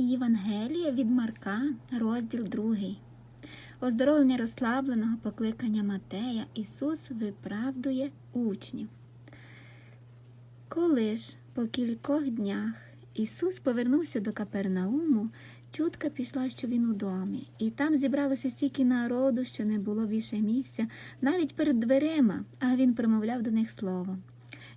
Євангелія від Марка, розділ 2. Оздоровлення розслабленого покликання Матея Ісус виправдує учнів. Коли ж по кількох днях Ісус повернувся до Капернауму, чутка пішла, що він у домі, і там зібралося стільки народу, що не було більше місця, навіть перед дверима, а він промовляв до них словом.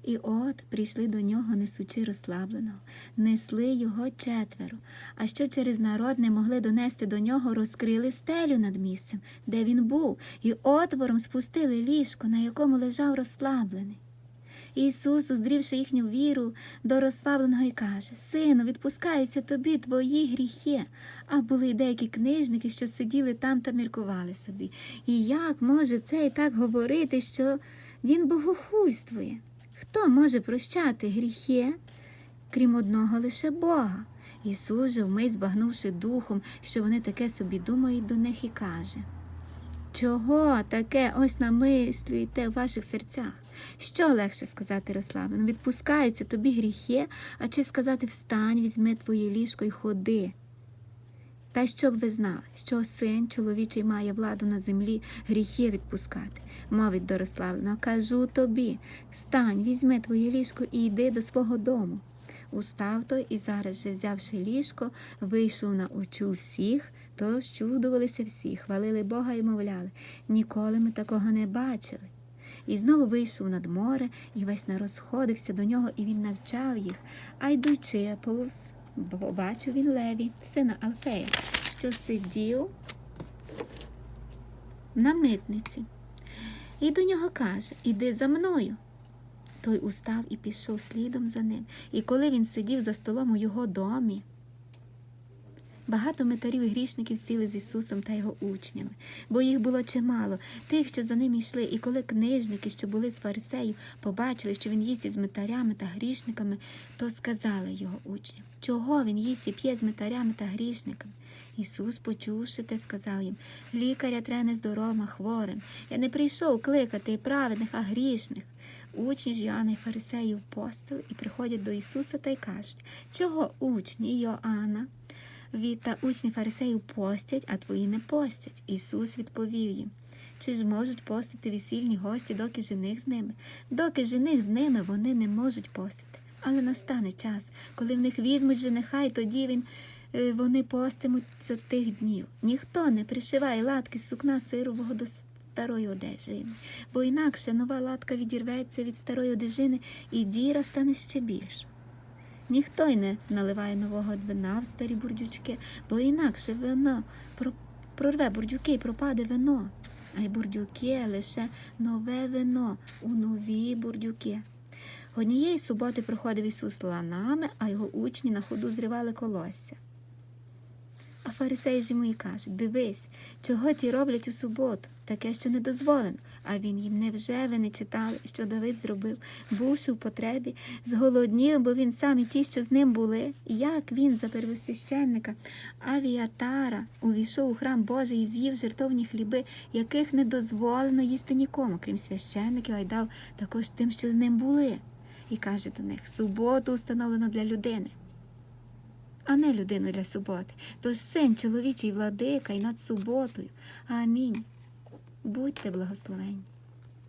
І от прийшли до нього, несучи розслабленого, несли його четверо, а що через народ не могли донести до нього, розкрили стелю над місцем, де він був, і отвором спустили ліжко, на якому лежав розслаблений. Ісус, уздрівши їхню віру до розслабленого, і каже: Сину, відпускаються тобі твої гріхи. А були й деякі книжники, що сиділи там та міркували собі. І як може цей так говорити, що він богохульствує? Хто може прощати гріхи, крім одного лише Бога? Ісус же, вмить збагнувши духом, що вони таке собі думають до них, і каже. Чого таке ось намислюєте в ваших серцях? Що легше сказати розслаблено? Відпускаються тобі гріхи, а чи сказати встань, візьми твоє ліжко і ходи. Та щоб ви знали, що син чоловічий має владу на землі гріхи відпускати, мовить до кажу тобі, встань, візьми твоє ліжко і йди до свого дому. Устав той і зараз же, взявши ліжко, вийшов на очу всіх, тож чудувалися всі, хвалили Бога і мовляли, ніколи ми такого не бачили. І знову вийшов над море, і весь народ сходився до нього, і він навчав їх, а йдучи повз, побачив він Леві, сина Алфея, що сидів на митниці. І до нього каже: Іди за мною. Той устав і пішов слідом за ним. І коли він сидів за столом у його домі, багато митарів і грішників сіли з Ісусом та його учнями, бо їх було чимало, тих, що за ним йшли. І коли книжники, що були з фарисеїв, побачили, що він їсть із митарями та грішниками, то сказали його учням, чого він їсть і п'є з митарями та грішниками. Ісус, почувши те, сказав їм лікаря треба не здоровим, а хворим. Я не прийшов кликати праведних, а грішних. Учні ж Йоанна і фарисеїв постили і приходять до Ісуса та й кажуть, чого учні Йоанна від та учні фарисеїв постять, а твої не постять. Ісус відповів їм. Чи ж можуть постити весільні гості, доки жених з ними? Доки жених з ними вони не можуть постити. Але настане час, коли в них візьмуть жениха, і тоді він, е, вони постимуть за тих днів. Ніхто не пришиває латки з сукна сирового до старої одежини, бо інакше нова латка відірветься від старої одежини, і діра стане ще більш. Ніхто й не наливає нового вина в старі бурдючки, бо інакше вино прорве бурдюки і пропаде вино, а й бурдюки лише нове вино у нові бурдюки. Однієї суботи проходив Ісус ланами, а його учні на ходу зривали колосся. А фарисеї ж йому і кажуть: дивись, чого ті роблять у суботу, таке, що не дозволено. А він їм невже ви не читали, що Давид зробив, бувши в потребі, зголоднів, бо він сам і ті, що з ним були, як він за первосвященника Авіатара увійшов у храм Божий і з'їв жертовні хліби, яких не дозволено їсти нікому, крім священників, а й дав також тим, що з ним були. І каже до них: суботу установлено для людини а не людину для суботи. Тож син чоловічий владика і над суботою. Амінь. Будьте благословенні.